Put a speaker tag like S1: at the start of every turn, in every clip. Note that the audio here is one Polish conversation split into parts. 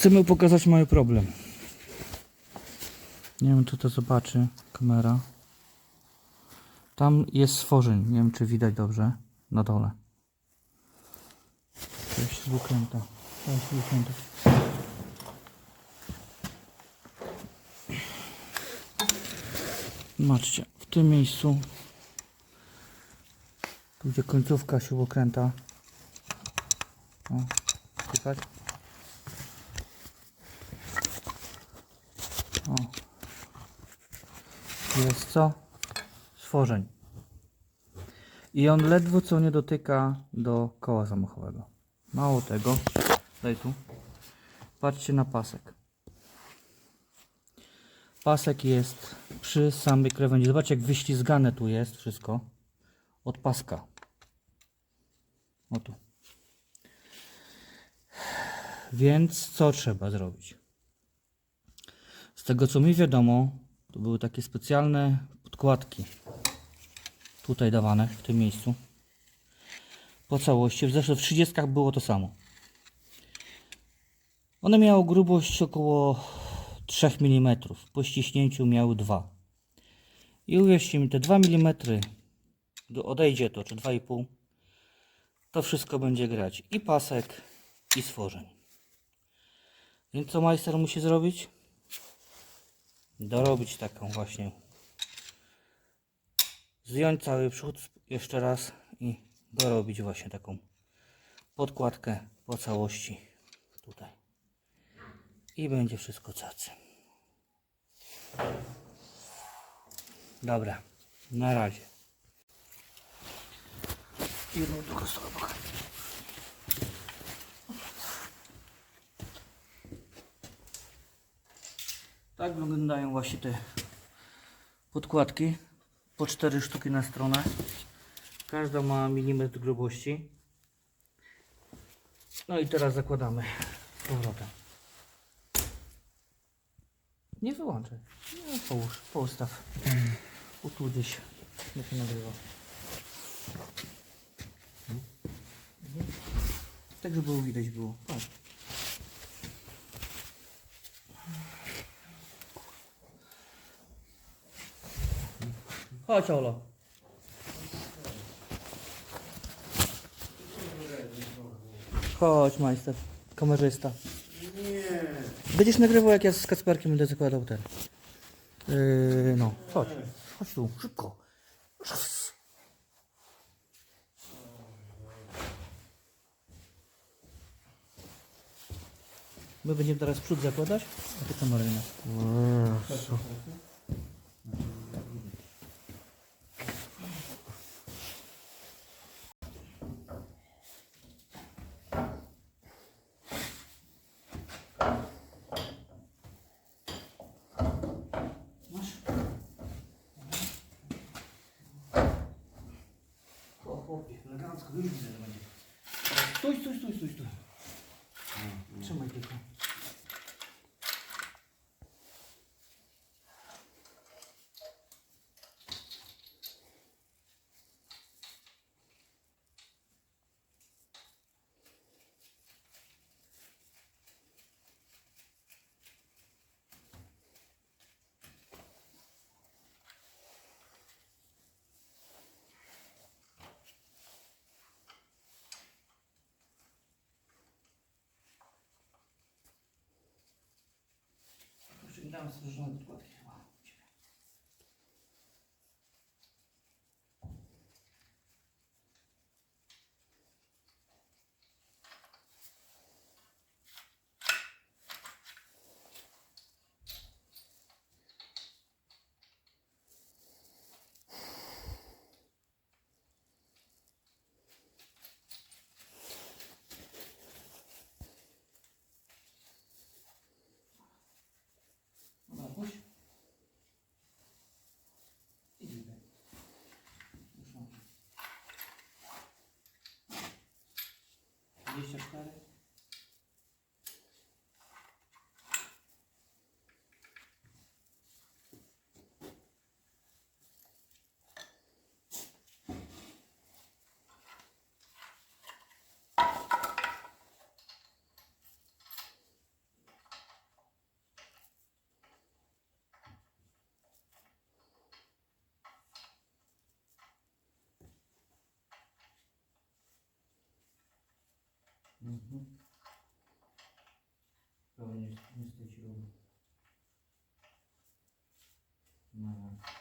S1: Chcemy pokazać mały problem. Nie wiem, czy to zobaczy kamera. Tam jest stworzeń. Nie wiem, czy widać dobrze. Na dole. To jest wykręta. Jest wykręta. Zobaczcie, w tym miejscu, tu gdzie końcówka śrubokręta, o, słychać? O, jest co? Stworzeń. I on ledwo co nie dotyka do koła zamachowego. Mało tego, daj tu, patrzcie na pasek. Pasek jest przy samej krawędzi. Zobaczcie jak wyślizgane tu jest wszystko od paska. O tu. Więc co trzeba zrobić? Z tego co mi wiadomo, to były takie specjalne podkładki tutaj dawane w tym miejscu. Po całości. W 30 było to samo. One miały grubość około 3 mm. Po ściśnięciu miały 2. I uwierzcie mi, te 2 mm, gdy odejdzie to, czy 2,5, to wszystko będzie grać. I pasek, i stworzeń. Więc co majster musi zrobić? Dorobić taką właśnie. Zdjąć cały przód jeszcze raz i dorobić właśnie taką podkładkę po całości tutaj i będzie wszystko cacy. Dobra, na razie. Jedną. Tak wyglądają właśnie te podkładki. Po cztery sztuki na stronę. Każda ma milimetr grubości. No i teraz zakładamy z powrotem. Nie wyłączaj. Nie, połóż, postaw. U tu gdzieś. Nie to nagrywa. Mhm. Tak, żeby było widać było. Patrz. Chodź, Olo. Chodź, majster. Kamerzysta. Będziesz nagrywał jak ja z Kacperkiem będę zakładał ten. Yy, no, chodź. Chodź tu, szybko. My będziemy teraz przód zakładać, a ty kamerę Stój, stój, stój, stój, stój. прямо сложно откладки. जे शकणार आहे nie z tej śruby. No. I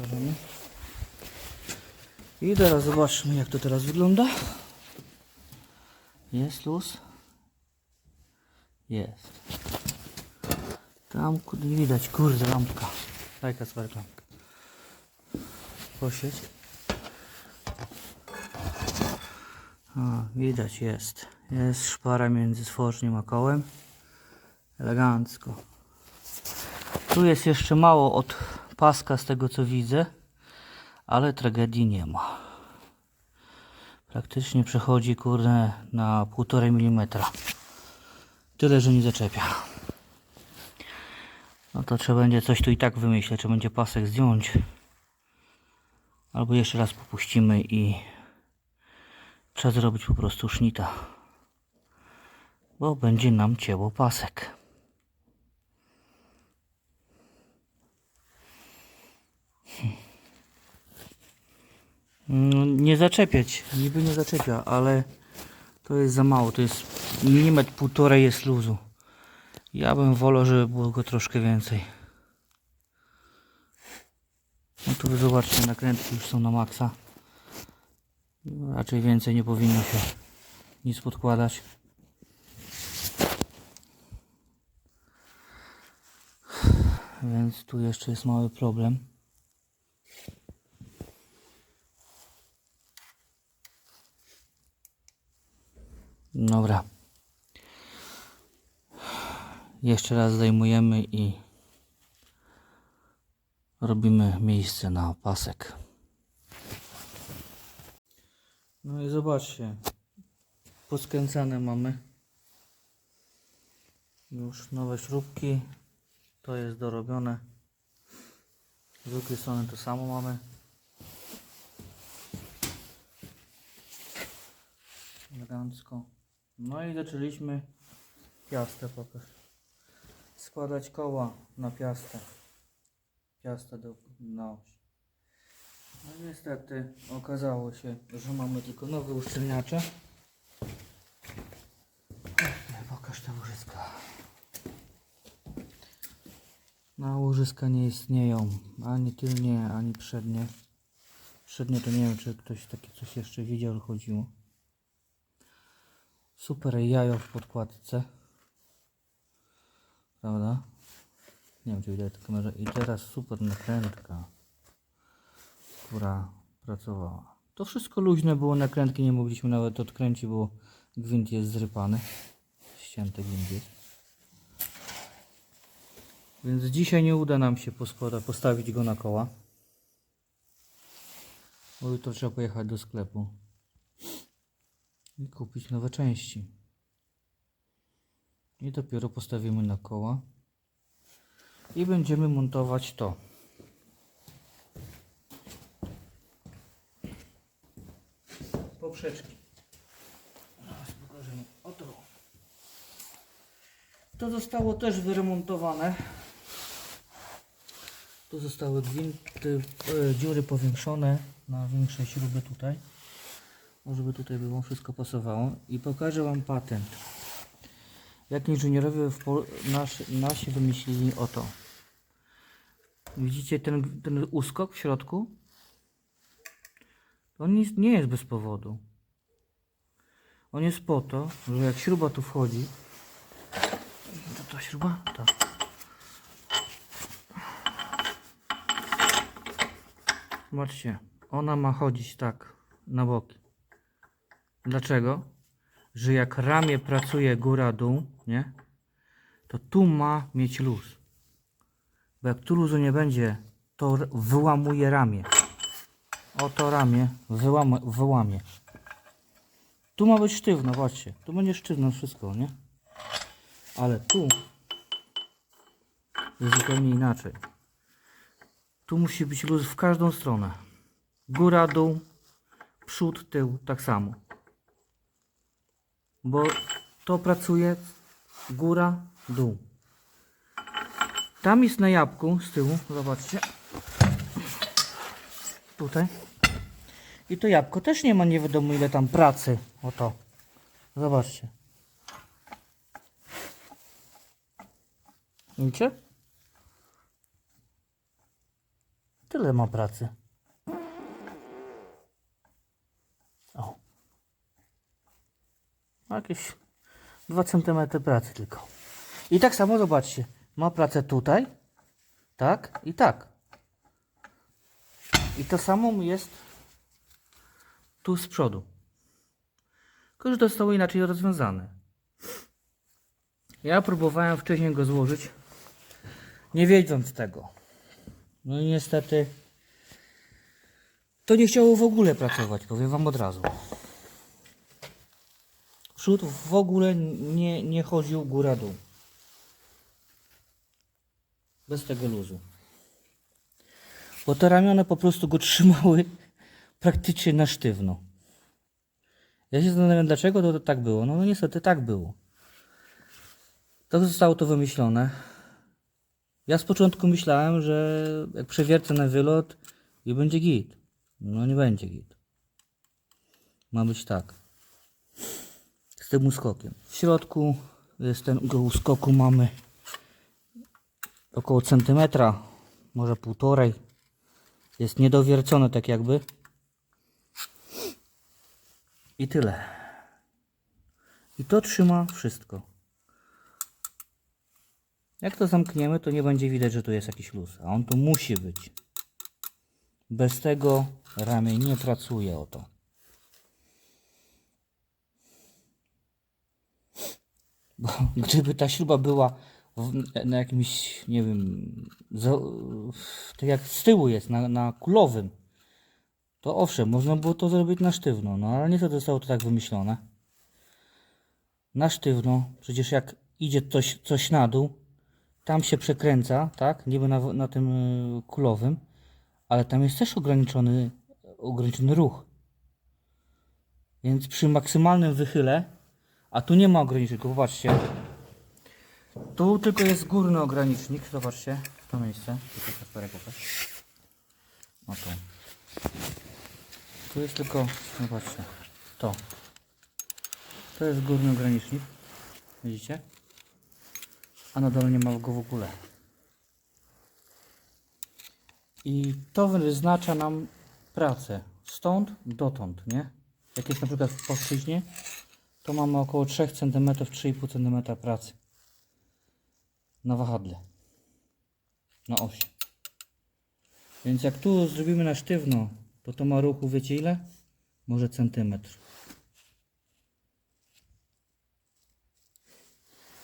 S1: Pokażemy. I teraz zobaczmy jak to teraz wygląda. Jest luz. Jest. Tam nie widać, kurde lampka. Daj Kasperek lampkę. Posiedź. A, widać jest. Jest szpara między stworzeniem a kołem. Elegancko. Tu jest jeszcze mało od paska z tego co widzę, ale tragedii nie ma. Praktycznie przechodzi kurde na 1,5 mm. Tyle, że nie zaczepia. No to trzeba będzie coś tu i tak wymyśleć, czy będzie pasek zdjąć. Albo jeszcze raz popuścimy i Trzeba zrobić po prostu sznita. Bo będzie nam cięło pasek. Nie zaczepiać, niby nie zaczepia, ale to jest za mało. To jest milimetr półtorej jest luzu. Ja bym wolał, żeby było go troszkę więcej. No tu zobaczcie, nakrętki już są na maksa. Raczej więcej nie powinno się nic podkładać. Więc tu jeszcze jest mały problem. Dobra. Jeszcze raz zdejmujemy i robimy miejsce na pasek. No i zobaczcie. Poskręcane mamy. Już nowe śrubki. To jest dorobione. Z drugiej strony to samo mamy. Elegancko. No i zaczęliśmy piastę pokaż. Składać koła na piastę. Piastę do, na oś. No niestety okazało się, że mamy tylko nowe uszczelniacze. Pokaż te łożyska. Na łożyska nie istnieją. Ani tylnie, ani przednie. Przednie to nie wiem, czy ktoś takie coś jeszcze widział, chodziło. Super jajo w podkładce. Prawda? Nie wiem, czy widać tę kamerę. I teraz super nakrętka, która pracowała. To wszystko luźne było, nakrętki nie mogliśmy nawet odkręcić, bo gwint jest zrypany. Ścięty gwint jest. Więc dzisiaj nie uda nam się postawić go na koła. Bo jutro trzeba pojechać do sklepu i kupić nowe części. I dopiero postawimy na koła i będziemy montować to. Poprzeczki. Oto. To zostało też wyremontowane. Tu zostały gwinty, e, dziury powiększone na większe śruby tutaj. Żeby tutaj było wszystko pasowało. I pokażę Wam patent. Jak inżynierowie Pol- nasi, wymyślili oto. Widzicie ten, ten uskok w środku? On nie jest bez powodu. On jest po to, że jak śruba tu wchodzi. To ta śruba? Tak. Zobaczcie, ona ma chodzić tak na boki. Dlaczego? Że jak ramię pracuje góra-dół, nie? To tu ma mieć luz. Bo jak tu luzu nie będzie, to wyłamuje ramię. Oto ramię wyłamie, wyłamie. Tu ma być sztywno, patrzcie. Tu będzie sztywno wszystko, nie? Ale tu jest zupełnie inaczej. Tu musi być luz w każdą stronę. Góra, dół, przód, tył, tak samo. Bo to pracuje góra, dół. Tam jest na jabłku z tyłu, zobaczcie. Tutaj. I to jabłko też nie ma nie wiadomo ile tam pracy. Oto. Zobaczcie. Widzicie? Tyle ma pracy. O. Ma Jakieś 2 cm pracy tylko. I tak samo zobaczcie. Ma pracę tutaj. Tak i tak. I to samo jest tu z przodu. Tylko, że to zostało inaczej rozwiązane. Ja próbowałem wcześniej go złożyć, nie wiedząc tego. No i niestety to nie chciało w ogóle pracować, powiem Wam od razu. Przód w ogóle nie, nie chodził góra-dół. Bez tego luzu. Bo te ramiona po prostu go trzymały praktycznie na sztywno. Ja się zastanawiam, dlaczego to, to tak było. No, no niestety tak było. To zostało to wymyślone. Ja z początku myślałem, że jak przewiercę na wylot i będzie git. No nie będzie git. Ma być tak. Z tym uskokiem. W środku jest ten go uskoku mamy około centymetra, może półtorej. Jest niedowiercone tak jakby. I tyle. I to trzyma wszystko. Jak to zamkniemy, to nie będzie widać, że tu jest jakiś luz. A on tu musi być. Bez tego ramię nie pracuje o to. Bo gdyby ta śruba była w, na jakimś, nie wiem, tak jak z tyłu jest, na, na kulowym, to owszem, można było to zrobić na sztywno, no ale niestety zostało to tak wymyślone. Na sztywno, przecież jak idzie coś, coś na dół, tam się przekręca, tak, niby na, na tym y, kulowym, ale tam jest też ograniczony, ograniczony ruch. Więc przy maksymalnym wychyle A tu nie ma ograniczników, popatrzcie. Tu tylko jest górny ogranicznik, zobaczcie. To miejsce. O to. Tu jest tylko, zobaczcie. To. To jest górny ogranicznik. Widzicie? A na dole nie ma go w ogóle. I to wyznacza nam pracę. Stąd dotąd, nie? Jak jest na przykład w płaszczyźnie, to mamy około 3 cm, 3,5 cm pracy. Na wahadle. Na osi. Więc jak tu zrobimy na sztywno, to to ma ruchu, wiecie ile? Może centymetr.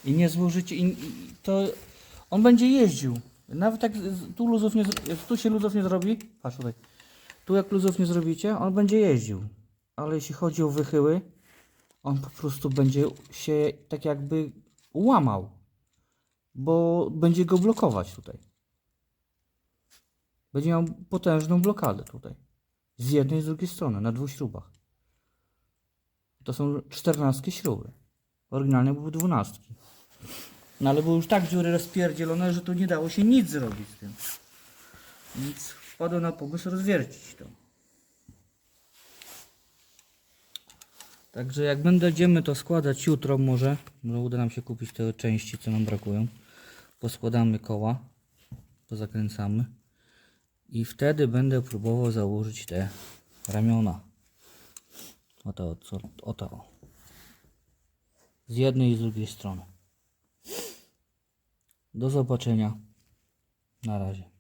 S1: I nie złożycie, i, i to on będzie jeździł. Nawet jak tu luzów nie, tu się luzów nie zrobi, patrz tutaj, tu jak luzów nie zrobicie, on będzie jeździł. Ale jeśli chodzi o wychyły, on po prostu będzie się tak jakby łamał. Bo będzie go blokować tutaj. Będzie miał potężną blokadę tutaj. Z jednej i z drugiej strony, na dwóch śrubach. To są czternastki śruby. Oryginalnie były dwunastki. No ale były już tak dziury rozpierdzielone, że tu nie dało się nic zrobić z tym. Więc wpadłem na pomysł rozwiercić to. Także jak będziemy to składać jutro może, może uda nam się kupić te części, co nam brakują. Poskładamy koła, pozakręcamy. I wtedy będę próbował założyć te ramiona. Oto, co, oto. o. Z jednej i z drugiej strony. Do zobaczenia. Na razie.